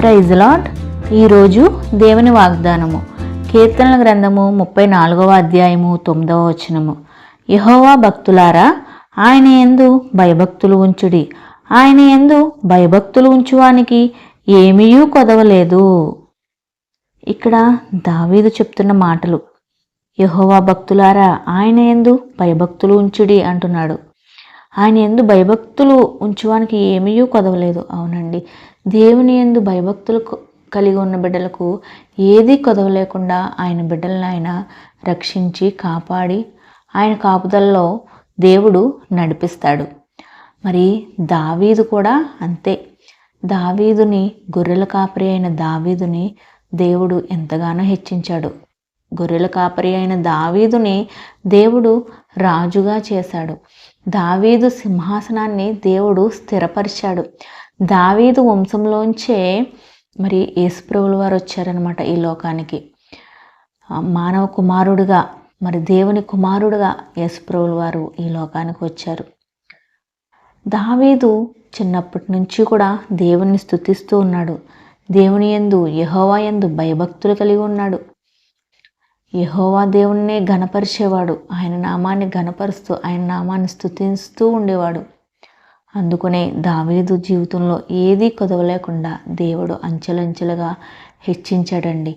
Praise lot ఈరోజు దేవుని వాగ్దానము. కీర్తనల గ్రంథము ముప్పై నాలుగవ అధ్యాయము తొమ్మిదవ వచనము. యహోవా భక్తులారా ఆయన ఎందు భయభక్తులు ఉంచుడి. ఆయన ఎందు భయభక్తులు ఉంచువానికి ఏమీయూ కొదవలేదు. ఇక్కడ దావీదు చెప్తున్న మాటలు. యహోవా భక్తులారా ఆయన ఎందు భయభక్తులు ఉంచుడి అంటున్నాడు. ఆయన ఎందు భయభక్తులు ఉంచువానికి ఏమీయూ కొదవలేదు. అవునండి. దేవుని ఎందు భయభక్తులు కలిగి ఉన్న బిడ్డలకు ఏదీ కొదవలేకుండా ఆయన బిడ్డలను ఆయన రక్షించి కాపాడి ఆయన కాపుదలలో దేవుడు నడిపిస్తాడు. మరి దావీదు కూడా అంతే. దావీదుని గొర్రెల కాపరి అయిన దావీదుని దేవుడు ఎంతగానో హెచ్చించాడు. గొర్రెల కాపరి అయిన దావీదుని దేవుడు రాజుగా చేశాడు. దావీదు సింహాసనాన్ని దేవుడు స్థిరపరిచాడు. దావీదు వంశంలోంచే మరి యేసుప్రభుల వారు వచ్చారనమాట ఈ లోకానికి. మానవ కుమారుడుగా మరి దేవుని కుమారుడుగా యేసుప్రభుల వారు ఈ లోకానికి వచ్చారు. దావీదు చిన్నప్పటి నుంచి కూడా దేవుణ్ణి స్తుతిస్తూ ఉన్నాడు. దేవుని యందు యహోవా ఎందు భయభక్తులు కలిగి ఉన్నాడు. యహోవా దేవుణ్ణే ఘనపరిచేవాడు. ఆయన నామాన్ని ఘనపరుస్తూ ఆయన నామాన్ని స్థుతిస్తూ ఉండేవాడు. అందుకనే దావీదు జీవితంలో ఏదీ కొదవలేకుండా దేవుడు అంచెలంచెలుగా హెచ్చించాడండి.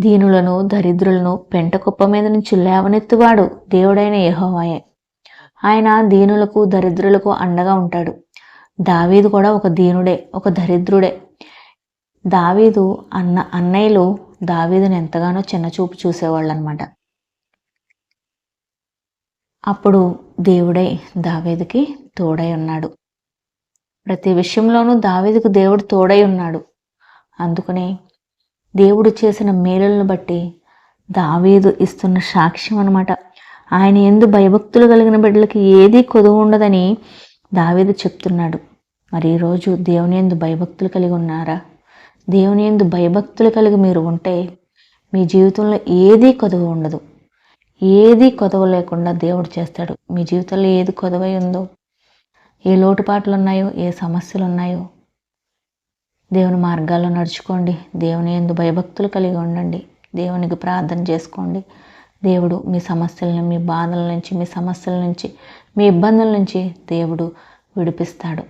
దీనులను దరిద్రులను పెంట కుప్ప మీద నుంచి లేవనెత్తువాడు దేవుడైన యహోవాయే. ఆయన దీనులకు దరిద్రులకు అండగా ఉంటాడు. దావీదు కూడా ఒక దీనుడే ఒక దరిద్రుడే. దావీదు అన్న అన్నయ్యలు దావీదుని ఎంతగానో చిన్నచూపు చూసేవాళ్ళు అనమాట అప్పుడు దేవుడై దావేదికి తోడై ఉన్నాడు. ప్రతి విషయంలోనూ దావేదికి దేవుడు తోడై ఉన్నాడు. అందుకనే దేవుడు చేసిన మేలులను బట్టి దావీదు ఇస్తున్న సాక్ష్యం అనమాట ఆయన ఎందు భయభక్తులు కలిగిన బిడ్డలకి ఏదీ కొదువు ఉండదని దావేదు చెప్తున్నాడు. మరి ఈరోజు దేవుని ఎందు భయభక్తులు కలిగి ఉన్నారా? దేవుని ఎందు భయభక్తులు కలిగి మీరు ఉంటే మీ జీవితంలో ఏదీ కొదవ ఉండదు. ఏదీ కొదవ లేకుండా దేవుడు చేస్తాడు. మీ జీవితంలో ఏది కొదవై ఉందో ఏ లోటుపాట్లు ఉన్నాయో ఏ సమస్యలు ఉన్నాయో దేవుని మార్గాల్లో నడుచుకోండి. దేవుని ఎందు భయభక్తులు కలిగి ఉండండి. దేవునికి ప్రార్థన చేసుకోండి. దేవుడు మీ సమస్యలను మీ బాధల నుంచి మీ సమస్యల నుంచి మీ ఇబ్బందుల నుంచి దేవుడు విడిపిస్తాడు.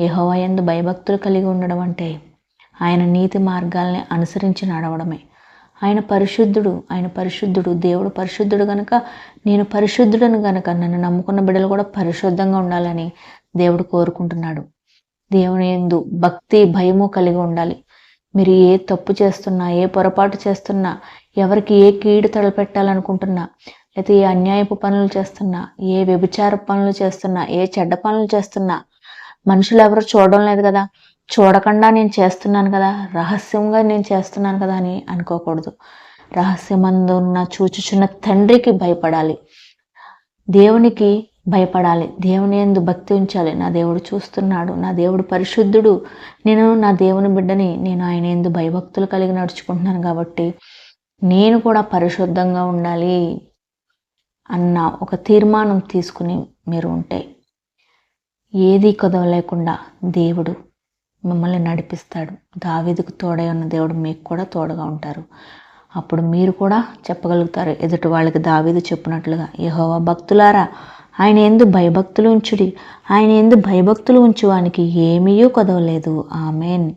యెహోవా ఎందు భయభక్తులు కలిగి ఉండడం అంటే ఆయన నీతి మార్గాల్ని అనుసరించి నడవడమే. ఆయన పరిశుద్ధుడు ఆయన పరిశుద్ధుడు దేవుడు పరిశుద్ధుడు గనక నేను పరిశుద్ధుడను గనక నన్ను నమ్ముకున్న బిడ్డలు కూడా పరిశుద్ధంగా ఉండాలని దేవుడు కోరుకుంటున్నాడు. దేవుని ఎందు భక్తి భయము కలిగి ఉండాలి. మీరు ఏ తప్పు చేస్తున్నా ఏ పొరపాటు చేస్తున్నా ఎవరికి ఏ కీడు తలపెట్టాలనుకుంటున్నా లేకపోతే ఏ అన్యాయపు పనులు చేస్తున్నా ఏ వ్యభిచార పనులు చేస్తున్నా ఏ చెడ్డ పనులు చేస్తున్నా మనుషులు ఎవరు చూడడం లేదు కదా. చూడకుండా నేను చేస్తున్నాను కదా రహస్యంగా నేను చేస్తున్నాను కదా అని అనుకోకూడదు. రహస్యమందున్న చూచుచున్న తండ్రికి భయపడాలి. దేవునికి భయపడాలి. దేవుని ఎందు భక్తి ఉంచాలి. నా దేవుడు చూస్తున్నాడు. నా దేవుడు పరిశుద్ధుడు. నేను నా దేవుని బిడ్డని నేను ఆయన ఎందు భయభక్తులు కలిగి నడుచుకుంటున్నాను కాబట్టి నేను కూడా పరిశుద్ధంగా ఉండాలి అన్న ఒక తీర్మానం తీసుకుని మీరు ఉంటే. ఏది కొదవలేకుండా దేవుడు మిమ్మల్ని నడిపిస్తాడు. దావీదుకు తోడై ఉన్న దేవుడు మీకు కూడా తోడుగా ఉంటారు. అప్పుడు మీరు కూడా చెప్పగలుగుతారు. ఎదుటి వాళ్ళకి దావీదు చెప్పినట్లుగా యహోవా భక్తులారా ఆయన ఎందు భయభక్తులు ఉంచుడి. ఆయన ఎందు భయభక్తులు ఉంచువానికి ఏమీయూ కదవలేదు. ఆమెన్.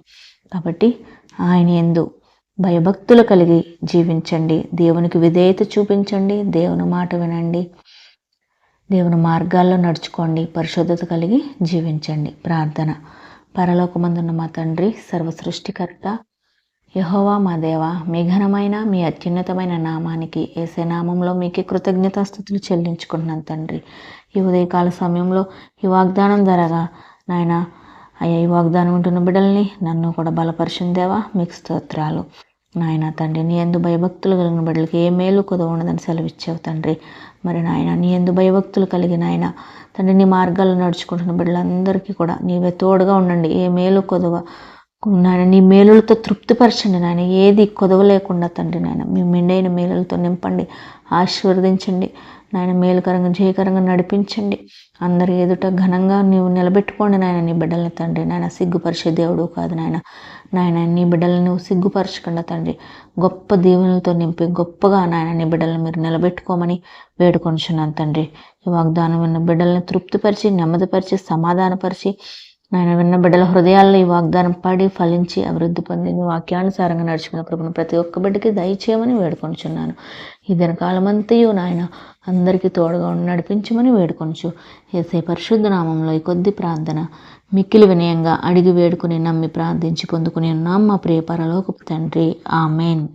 కాబట్టి ఆయన ఎందు భయభక్తులు కలిగి జీవించండి. దేవునికి విధేయత చూపించండి. దేవుని మాట వినండి. దేవుని మార్గాల్లో నడుచుకోండి. పరిశుద్ధత కలిగి జీవించండి. ప్రార్థన. పరలోకమందున్న మా తండ్రి సర్వసృష్టికర్త యహోవా మా దేవ మీ ఘనమైన మీ అత్యున్నతమైన నామానికి ఏసే నామంలో మీకే కృతజ్ఞతాస్థుతులు చెల్లించుకుంటున్నాను తండ్రి. ఈ ఉదయకాల సమయంలో ఈ వాగ్దానం ధరగా నాయన అయ్యా ఈ వాగ్దానం ఉంటున్న బిడ్డల్ని నన్ను కూడా బలపరిచిందేవా మీకు స్తోత్రాలు. నాయన తండ్రి నీ ఎందు భయభక్తులు కలిగిన బిడ్డలకి ఏ మేలు కుదవ ఉండదని సెలవిచ్చావు తండ్రి. మరి నాయన నీ ఎందు భయభక్తులు కలిగిన ఆయన తండ్రి నీ మార్గాలు నడుచుకుంటున్న బిడ్డలందరికీ కూడా నీవే తోడుగా ఉండండి. ఏ మేలు కుదవ నాయన నీ మేలులతో తృప్తిపరచండి నాయన. ఏది కొదవ లేకుండా తండ్రి నాయన మీ మెండైన మేలులతో నింపండి ఆశీర్వదించండి నాయన మేలుకరంగా జయకరంగా నడిపించండి. అందరి ఎదుట ఘనంగా నీవు నిలబెట్టుకోండి నాయన. నీ బిడ్డల్ని తండ్రి నాయన సిగ్గుపరిచే దేవుడు కాదు నాయన. నాయన నీ బిడ్డలను నువ్వు సిగ్గుపరచకుండా తండ్రి గొప్ప దీవెనలతో నింపి గొప్పగా నాయన నీ బిడ్డలను మీరు నిలబెట్టుకోమని వేడుకొంచున్నాను తండ్రి. ఈ వాగ్దానం ఉన్న బిడ్డలను తృప్తిపరిచి నెమ్మదిపరిచి సమాధానపరిచి నాయన విన్న బిడ్డల హృదయాల్లో ఈ వాగ్దానం పడి ఫలించి అభివృద్ధి పొంది నీ వాక్యానుసారంగా నడుచుకున్న కృపను ప్రతి ఒక్క బిడ్డకి దయచేయమని వేడుకొంచున్నాను. ఈ దినకాలమంతయు నాయన అందరికీ తోడుగా ఉండి నడిపించమని వేడుకొంచు. ఏసే పరిశుద్ధ నామంలో ఈ కొద్ది ప్రార్థన మిక్కిలి వినయంగా అడిగి వేడుకుని నమ్మి ప్రార్థించి పొందుకుని ఉన్నాం మా ప్రియ పరలోకపు తండ్రి. ఆమెన్.